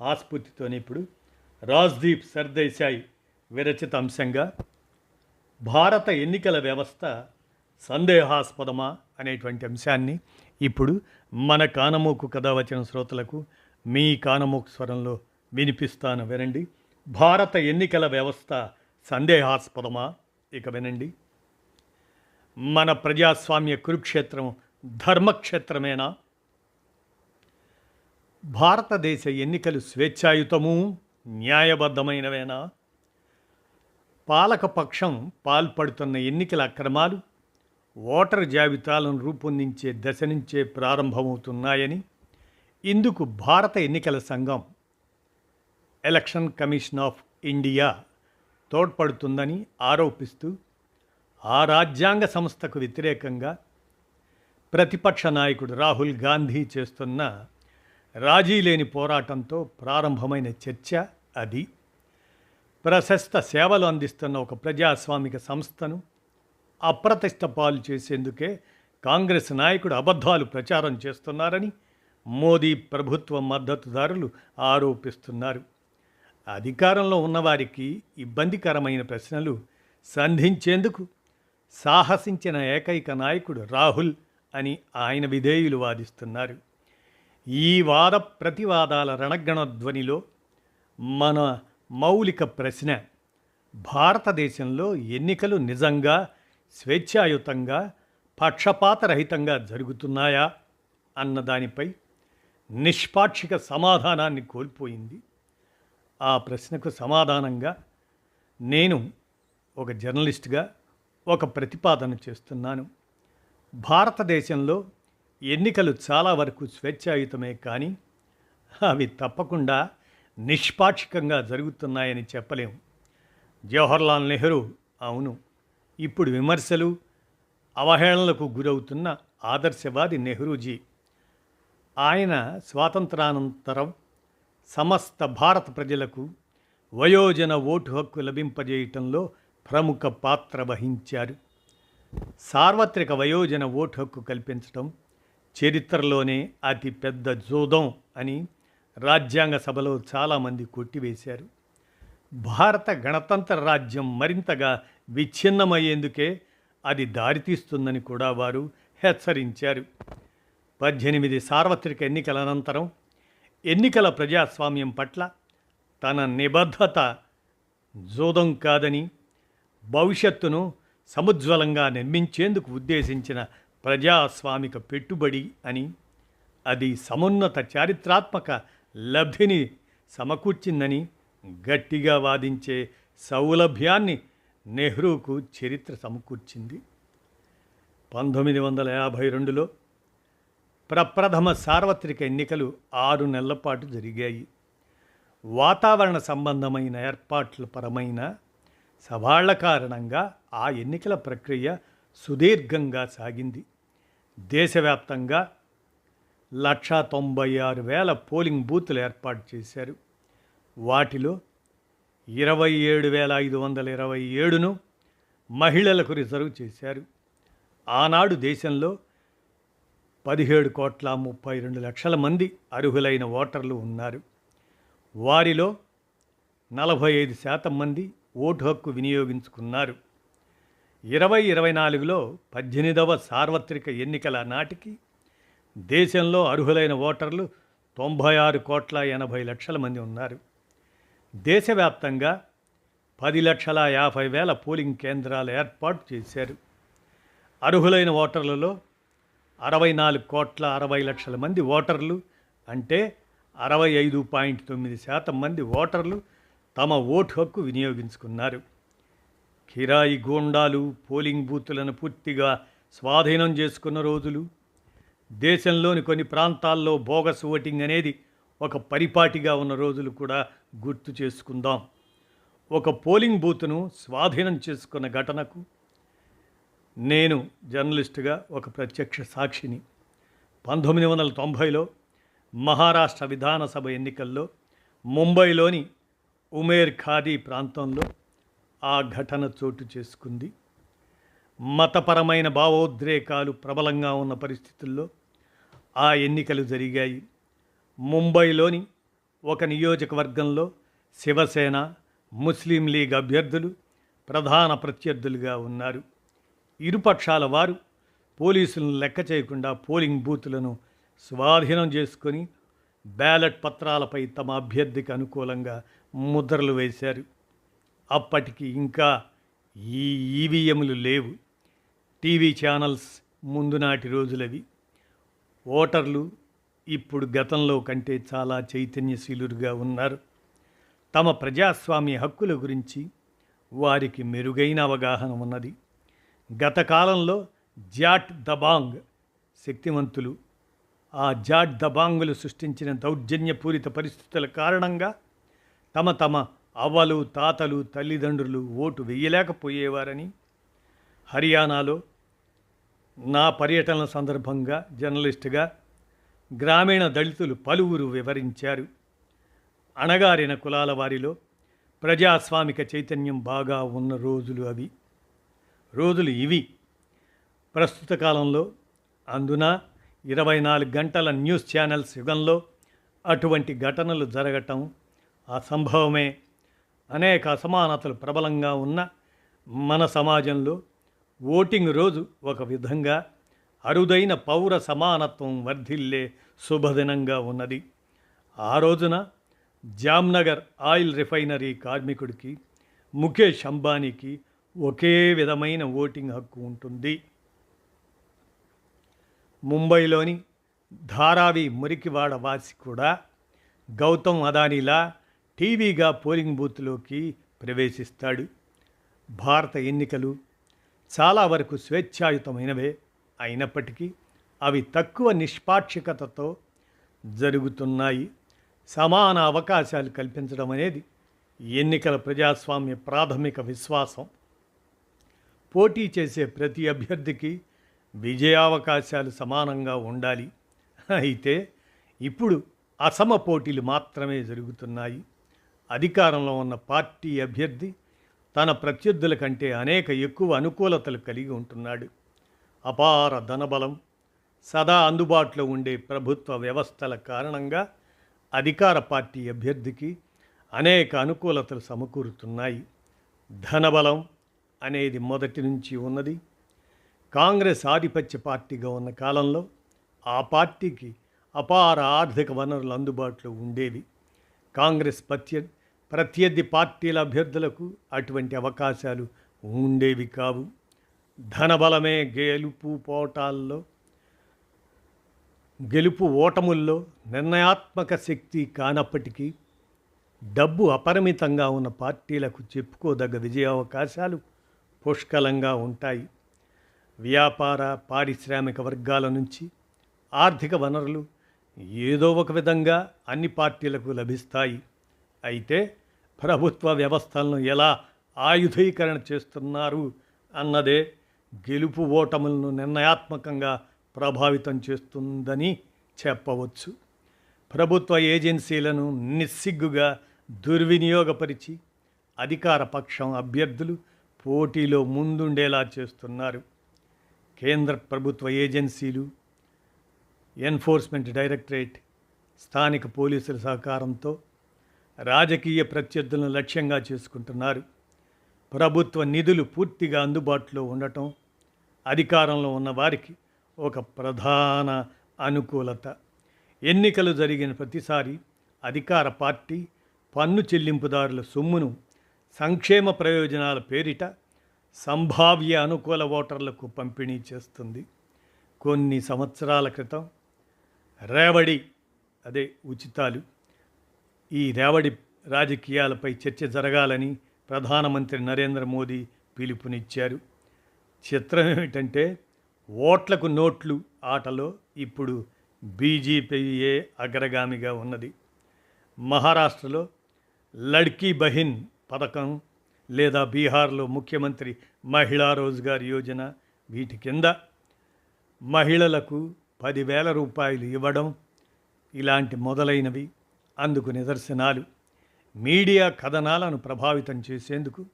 ఆస్ఫూర్తితోనే ఇప్పుడు రాజ్దీప్ సర్దేశాయ్ విరచిత అంశంగా. భారత ఎన్నికల వ్యవస్థ సందేహాస్పదమా అనేటువంటి అంశాన్ని ఇప్పుడు మన కానమోకు కథ వచ్చిన శ్రోతలకు మీ కానమోకు స్వరంలో వినిపిస్తాను వినండి. భారత ఎన్నికల వ్యవస్థ సందేహాస్పదమా? ఇక వినండి. మన ప్రజాస్వామ్య కురుక్షేత్రం ధర్మక్షేత్రమేనా? భారతదేశ ఎన్నికలు స్వేచ్ఛాయుతము న్యాయబద్ధమైనవేనా? పాలకపక్షం పాల్పడుతున్న ఎన్నికల అక్రమాలు ఓటర్ జాబితాలను రూపొందించే దశ నుంచే ప్రారంభమవుతున్నాయని ఇందుకు భారత ఎన్నికల సంఘం ఎలక్షన్ కమిషన్ ఆఫ్ ఇండియా తోడ్పడుతుందని ఆరోపిస్తూ ఆ రాజ్యాంగ సంస్థకు వ్యతిరేకంగా ప్రతిపక్ష నాయకుడు రాహుల్ గాంధీ చేస్తున్న రాజీ లేని పోరాటంతో ప్రారంభమైన చర్చ అది. ప్రశస్త సేవలు అందిస్తున్న ఒక ప్రజాస్వామిక సంస్థను అప్రతిష్ట పాలు చేసేందుకే కాంగ్రెస్ నాయకుడు అబద్ధాలు ప్రచారం చేస్తున్నారని మోదీ ప్రభుత్వ మద్దతుదారులు ఆరోపిస్తున్నారు. అధికారంలో ఉన్నవారికి ఇబ్బందికరమైన ప్రశ్నలు సంధించేందుకు సాహసించిన ఏకైక నాయకుడు రాహుల్ అని ఆయన విధేయులు వాదిస్తున్నారు. ఈ వాద ప్రతివాదాల రణగణ ధ్వనిలో మన మౌలిక ప్రశ్న భారతదేశంలో ఎన్నికలు నిజంగా స్వేచ్ఛాయుతంగా పక్షపాతరహితంగా జరుగుతున్నాయా అన్న దానిపై నిష్పాక్షిక సమాధానాన్ని కోల్పోయింది. ఆ ప్రశ్నకు సమాధానంగా నేను ఒక జర్నలిస్ట్గా ఒక ప్రతిపాదన చేస్తున్నాను. భారతదేశంలో ఎన్నికలు చాలా వరకు స్వేచ్ఛాయుతమే కానీ అవి తప్పకుండా నిష్పాక్షికంగా జరుగుతున్నాయని చెప్పలేము జవహర్లాల్ నెహ్రూ అవును ఇప్పుడు విమర్శలు అవహేళనలకు గురవుతున్న ఆదర్శవాది నెహ్రూజీ. ఆయన స్వాతంత్రానంతరం సమస్త భారత ప్రజలకు వయోజన ఓటు హక్కు లభింపజేయటంలో ప్రముఖ పాత్ర వహించారు. సార్వత్రిక వయోజన ఓటు హక్కు కల్పించటం చరిత్రలోనే అతి పెద్ద జూదం అని రాజ్యాంగ సభలో చాలామంది కొట్టివేశారు. భారత గణతంత్ర రాజ్యం మరింతగా విచ్ఛిన్నమయ్యేందుకే అది దారితీస్తుందని కూడా వారు హెచ్చరించారు. పద్దెనిమిది సార్వత్రిక ఎన్నికల అనంతరం ఎన్నికల ప్రజాస్వామ్యం పట్ల తన నిబద్ధత జూదం కాదని భవిష్యత్తును సముజ్వలంగా నిర్మించేందుకు ఉద్దేశించిన ప్రజాస్వామిక పెట్టుబడి అని అది సమున్నత చారిత్రాత్మక లబ్ధిని సమకూర్చిందని గట్టిగా వాదించే సౌలభ్యాన్ని నెహ్రూకు చరిత్ర సమకూర్చింది. పంతొమ్మిది వందల యాభై రెండులో ప్రప్రథమ సార్వత్రిక ఎన్నికలు ఆరు నెలల పాటు జరిగాయి. వాతావరణ సంబంధమైన ఏర్పాట్ల పరమైన సవాళ్ళ కారణంగా ఆ ఎన్నికల ప్రక్రియ సుదీర్ఘంగా సాగింది. దేశవ్యాప్తంగా లక్షా తొంభై ఆరు వేల పోలింగ్ బూతులు ఏర్పాటు చేశారు. వాటిలో ఇరవై ఏడు వేల ఐదు వందల ఇరవై ఏడును మహిళలకు రిజర్వ్ చేశారు. ఆనాడు దేశంలో పదిహేడు కోట్ల ముప్పై రెండు లక్షల మంది అర్హులైన ఓటర్లు ఉన్నారు. వారిలో నలభై ఐదు శాతం మంది ఓటు హక్కు వినియోగించుకున్నారు. ఇరవై ఇరవై నాలుగులో పద్దెనిమిదవ సార్వత్రిక ఎన్నికల నాటికి దేశంలో అర్హులైన ఓటర్లు తొంభై ఆరు కోట్ల ఎనభై లక్షల మంది ఉన్నారు. దేశవ్యాప్తంగా పది లక్షల యాభై వేల పోలింగ్ కేంద్రాలు ఏర్పాటు చేశారు. అర్హులైన ఓటర్లలో అరవై నాలుగు కోట్ల అరవై లక్షల మంది ఓటర్లు అంటే అరవై ఐదు పాయింట్ తొమ్మిది శాతం మంది ఓటర్లు తమ ఓటు హక్కు వినియోగించుకున్నారు. కిరాయి గూండాలు పోలింగ్ బూతులను పూర్తిగా స్వాధీనం చేసుకున్న రోజులు. దేశంలోని కొన్ని ప్రాంతాల్లో బోగస్ ఓటింగ్ అనేది ఒక పరిపాటిగా ఉన్న రోజులు కూడా గుర్తు చేసుకుందాం. ఒక పోలింగ్ బూత్ను స్వాధీనం చేసుకున్న ఘటనకు నేను జర్నలిస్టుగా ఒక ప్రత్యక్ష సాక్షిని. పంతొమ్మిది వందల తొంభైలో మహారాష్ట్ర విధానసభ ఎన్నికల్లో ముంబైలోని ఉమేర్ ఖాదీ ప్రాంతంలో ఆ ఘటన చోటు చేసుకుంది. మతపరమైన భావోద్రేకాలు ప్రబలంగా ఉన్న పరిస్థితుల్లో ఆ ఎన్నికలు జరిగాయి. ముంబైలోని ఒక నియోజకవర్గంలో శివసేన ముస్లిం లీగ్ అభ్యర్థులు ప్రధాన ప్రత్యర్థులుగా ఉన్నారు. ఇరుపక్షాల వారు పోలీసులను లెక్క చేయకుండా పోలింగ్ బూతులను స్వాధీనం చేసుకొని బ్యాలెట్ పత్రాలపై తమ అభ్యర్థికి అనుకూలంగా ముద్రలు వేశారు. అప్పటికి ఇంకా ఈ ఈవీఎంలు లేవు. టీవీ ఛానల్స్ ముందు నాటి రోజులవి. ఓటర్లు ఇప్పుడు గతంలో కంటే చాలా చైతన్యశీలుగా ఉన్నారు. తమ ప్రజాస్వామ్య హక్కుల గురించి వారికి మెరుగైన అవగాహన ఉన్నది. గత కాలంలో జాట్ దబాంగ్ శక్తివంతులు ఆ జాట్ దబాంగులు సృష్టించిన దౌర్జన్యపూరిత పరిస్థితుల కారణంగా తమ తమ అవ్వలు తాతలు తల్లిదండ్రులు ఓటు వేయలేకపోయేవారని హర్యానాలో నా పర్యటన సందర్భంగా జర్నలిస్టుగా గ్రామీణ దళితులు పలువురు వివరించారు. అణగారిన కులాల వారిలో ప్రజాస్వామిక చైతన్యం బాగా ఉన్న రోజులు అవి. రోజులు ఇవి. ప్రస్తుత కాలంలో అందున ఇరవై నాలుగు గంటల న్యూస్ ఛానల్స్ యుగంలో అటువంటి ఘటనలు జరగటం అసంభవమే. అనేక అసమానతలు ప్రబలంగా ఉన్న మన సమాజంలో ఓటింగ్ రోజు ఒక విధంగా అరుదైన పౌర సమానత్వం వర్ధిల్లే శుభదినంగా ఉన్నది. ఆ రోజున జామ్నగర్ ఆయిల్ రిఫైనరీ కార్మికుడికి ముఖేష్ అంబానీకి ఒకే విధమైన ఓటింగ్ హక్కు ఉంటుంది. ముంబైలోని ధారావి మురికివాడ వాసి కూడా గౌతమ్ అదానీలా టీవీగా పోలింగ్ బూత్లోకి ప్రవేశిస్తాడు. భారత ఎన్నికలు చాలా వరకు స్వేచ్ఛాయుతమైనవే అయినప్పటికీ అవి తక్కువ నిష్పాక్షికతతో జరుగుతున్నాయి. సమాన అవకాశాలు కల్పించడం అనేది ఎన్నికల ప్రజాస్వామ్య ప్రాథమిక విశ్వాసం. పోటీ చేసే ప్రతి అభ్యర్థికి విజయావకాశాలు సమానంగా ఉండాలి. అయితే ఇప్పుడు అసమ పోటీలు మాత్రమే జరుగుతున్నాయి. అధికారంలో ఉన్న పార్టీ అభ్యర్థి తన ప్రత్యర్థుల కంటే అనేక ఎక్కువ అనుకూలతలు కలిగి ఉంటున్నాడు. అపార ధనబలం సదా అందుబాటులో ఉండే ప్రభుత్వ వ్యవస్థల కారణంగా అధికార పార్టీ అభ్యర్థికి అనేక అనుకూలతలు సమకూరుతున్నాయి. ధనబలం అనేది మొదటి నుంచి ఉన్నది. కాంగ్రెస్ ఆధిపత్య పార్టీగా ఉన్న కాలంలో ఆ పార్టీకి అపార ఆర్థిక వనరులు అందుబాటులో ఉండేవి. కాంగ్రెస్ ప్రత్య ప్రత్యర్థి పార్టీల అభ్యర్థులకు అటువంటి అవకాశాలు ఉండేవి కావు. ధనబలమే గెలుపు పోటాల్లో గెలుపు ఓటముల్లో నిర్ణయాత్మక శక్తి కానప్పటికీ డబ్బు అపరిమితంగా ఉన్న పార్టీలకు చెప్పుకోదగ్గ విజయావకాశాలు పుష్కలంగా ఉంటాయి. వ్యాపార పారిశ్రామిక వర్గాల నుంచి ఆర్థిక వనరులు ఏదో ఒక విధంగా అన్ని పార్టీలకు లభిస్తాయి. అయితే ప్రభుత్వ వ్యవస్థలను ఎలా ఆయుధీకరణ చేస్తున్నారు అన్నదే గెలుపు ఓటములను నిర్ణయాత్మకంగా ప్రభావితం చేస్తుందని చెప్పవచ్చు. ప్రభుత్వ ఏజెన్సీలను నిస్సిగ్గుగా దుర్వినియోగపరిచి అధికార పక్షం అభ్యర్థులు పోటీలో ముందుండేలా చేస్తున్నారు. కేంద్ర ప్రభుత్వ ఏజెన్సీలు ఎన్ఫోర్స్మెంట్ డైరెక్టరేట్ స్థానిక పోలీసుల సహకారంతో రాజకీయ ప్రత్యర్థులను లక్ష్యంగా చేసుకుంటున్నారు. ప్రభుత్వ నిధులు పూర్తిగా అందుబాటులో ఉండటం అధికారంలో ఉన్న వారికి ఒక ప్రధాన అనుకూలత. ఎన్నికలు జరిగిన ప్రతిసారి అధికార పార్టీ పన్ను చెల్లింపుదారుల సొమ్మును సంక్షేమ ప్రయోజనాల పేరిట సంభావ్య అనుకూల ఓటర్లకు పంపిణీ చేస్తుంది. కొన్ని సంవత్సరాల క్రితం రేవడి అదే ఉచితాలు ఈ రేవడి రాజకీయాలపై చర్చ జరగాలని ప్రధానమంత్రి నరేంద్ర మోదీ పిలుపునిచ్చారు. చిత్రం ఏమిటంటే ఓట్లకు నోట్లు ఆటలో ఇప్పుడు బీజేపీయే అగ్రగామిగా ఉన్నది. మహారాష్ట్రలో లడ్కీ బహిన్ పథకం లేదా బీహార్లో ముఖ్యమంత్రి మహిళా రోజ్గార్ యోజన వీటి కింద మహిళలకు పదివేల రూపాయలు ఇవ్వడం ఇలాంటి మొదలైనవి. అందుకు నిదర్శనాలు. మీడియా కథనాలను ప్రభావితం చేసేందుకు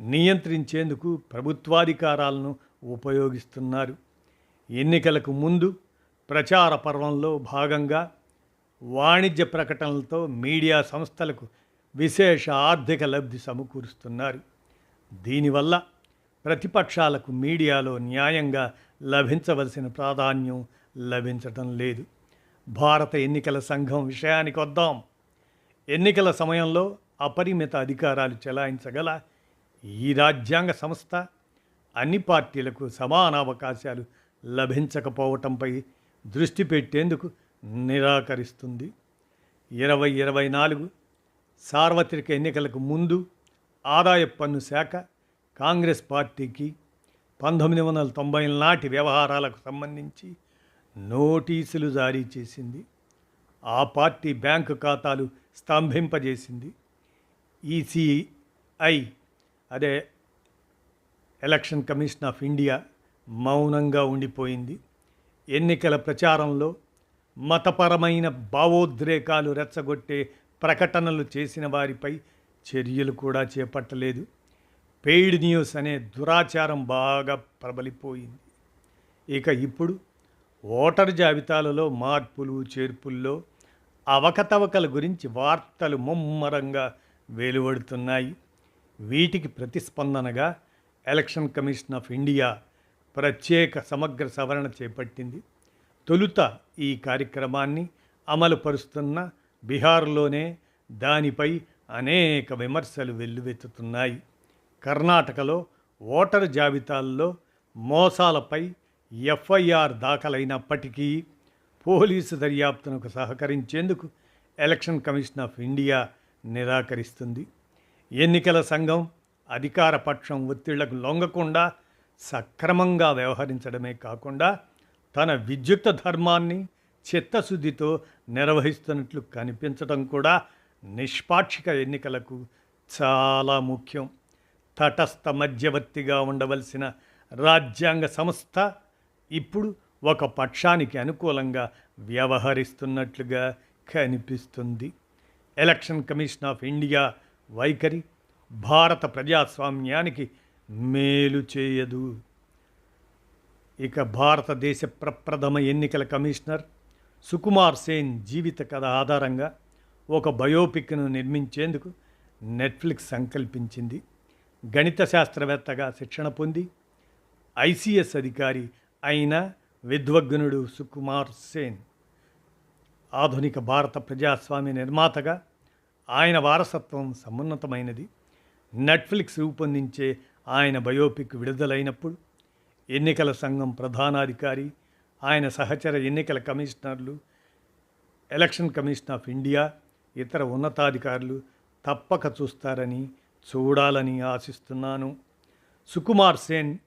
నియంత్రించేందుకు ప్రభుత్వాధికారాలను ఉపయోగిస్తున్నారు. ఎన్నికలకు ముందు ప్రచార పర్వంలో భాగంగా వాణిజ్య ప్రకటనలతో మీడియా సంస్థలకు విశేష ఆర్థిక లబ్ధి సమకూరుస్తున్నారు. దీనివల్ల ప్రతిపక్షాలకు మీడియాలో న్యాయంగా లభించవలసిన ప్రాధాన్యం లభించటం లేదు. భారత ఎన్నికల సంఘం విషయానికి వద్దాం. ఎన్నికల సమయంలో అపరిమిత అధికారాలు చెలాయించగల ఈ రాజ్యాంగ సంస్థ అన్ని పార్టీలకు సమాన అవకాశాలు లభించకపోవటంపై దృష్టి పెట్టేందుకు నిరాకరిస్తుంది. ఇరవై ఇరవై నాలుగు సార్వత్రిక ఎన్నికలకు ముందు ఆదాయ పన్ను శాఖ కాంగ్రెస్ పార్టీకి పంతొమ్మిది వందల తొంభై నాటి వ్యవహారాలకు సంబంధించి నోటీసులు జారీ చేసింది. ఆ పార్టీ బ్యాంకు ఖాతాలు స్తంభింపజేసింది. ఈసీఐ అదే ఎలక్షన్ కమిషన్ ఆఫ్ ఇండియా మౌనంగా ఉండిపోయింది. ఎన్నికల ప్రచారంలో మతపరమైన భావోద్రేకాలు రెచ్చగొట్టే ప్రకటనలు చేసిన వారిపై చర్యలు కూడా చేపట్టలేదు. పెయిడ్ న్యూస్ అనే దురాచారం బాగా ప్రబలిపోయింది. ఇక ఇప్పుడు ఓటర్ జాబితాలలో మార్పులు చేర్పుల్లో అవకతవకల గురించి వార్తలు ముమ్మరంగా వెలువడుతున్నాయి. వీటికి ప్రతిస్పందనగా ఎలక్షన్ కమిషన్ ఆఫ్ ఇండియా ప్రత్యేక సమగ్ర సవరణ చేపట్టింది. తొలుత ఈ కార్యక్రమాన్ని అమలుపరుస్తున్న బీహార్లోనే దానిపై అనేక విమర్శలు వెల్లువెత్తుతున్నాయి. కర్ణాటకలో ఓటరు జాబితాల్లో మోసాలపై ఎఫ్ఐఆర్ దాఖలైనప్పటికీ పోలీసు దర్యాప్తునకు సహకరించేందుకు ఎలక్షన్ కమిషన్ ఆఫ్ ఇండియా నిరాకరిస్తుంది. ఎన్నికల సంఘం అధికార పక్షం ఒత్తిళ్ళకు లొంగకుండా సక్రమంగా వ్యవహరించడమే కాకుండా తన విద్యుక్త ధర్మాన్ని చిత్తశుద్ధితో నిర్వహిస్తున్నట్లు కనిపించడం కూడా నిష్పాక్షిక ఎన్నికలకు చాలా ముఖ్యం. తటస్థ మధ్యవర్తిగా ఉండవలసిన రాజ్యాంగ సంస్థ ఇప్పుడు ఒక పక్షానికి అనుకూలంగా వ్యవహరిస్తున్నట్లుగా కనిపిస్తుంది. ఎలక్షన్ కమిషన్ ఆఫ్ ఇండియా వైఖరి భారత ప్రజాస్వామ్యానికి మేలు చేయదు. ఇక భారతదేశ ప్రప్రథమ ఎన్నికల కమిషనర్ సుకుమార్ సేన్ జీవిత కథ ఆధారంగా ఒక బయోపిక్ను నిర్మించేందుకు నెట్ఫ్లిక్స్ సంకల్పించింది. గణిత శాస్త్రవేత్తగా శిక్షణ పొంది ఐసీఎస్ అధికారి అయిన విద్వగ్నుడు సుకుమార్ సేన్ ఆధునిక భారత ప్రజాస్వామ్య నిర్మాతగా ఆయన వారసత్వం సమున్నతమైనది. నెట్ఫ్లిక్స్ రూపొందించే ఆయన బయోపిక్ విడుదలైనప్పుడు ఎన్నికల సంఘం ప్రధానాధికారి ఆయన సహచర ఎన్నికల కమిషనర్లు ఎలక్షన్ కమిషన్ ఆఫ్ ఇండియా ఇతర ఉన్నతాధికారులు తప్పక చూస్తారని చూడాలని ఆశిస్తున్నాను. సుకుమార్ సేన్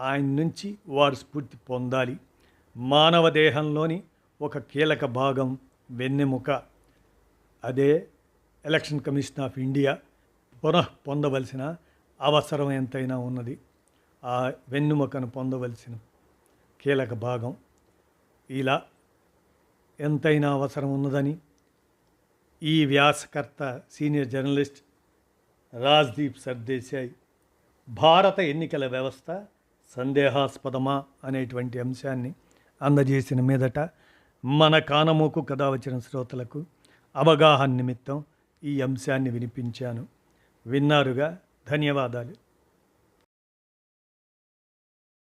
ఆయన నుంచి వారు స్ఫూర్తి పొందాలి. మానవ దేహంలోని ఒక కీలక భాగం వెన్నెముక. అదే ఎలక్షన్ కమిషన్ ఆఫ్ ఇండియా పునః పొందవలసిన అవసరం ఎంతైనా ఉన్నది. ఆ వెన్నుముకను పొందవలసిన కీలక భాగం. ఇలా ఎంతైనా అవసరం ఉన్నదని ఈ వ్యాసకర్త సీనియర్ జర్నలిస్ట్ రాజ్దీప్ సర్దేశాయ్. భారత ఎన్నికల వ్యవస్థ సందేహాస్పదమా అనేటువంటి అంశాన్ని అందజేసిన మీదట మన కానమోకు కథ వచ్చిన శ్రోతలకు అవగాహన నిమిత్తం ఈ అంశాన్ని వినిపించాను. విన్నారుగా ధన్యవాదాలు.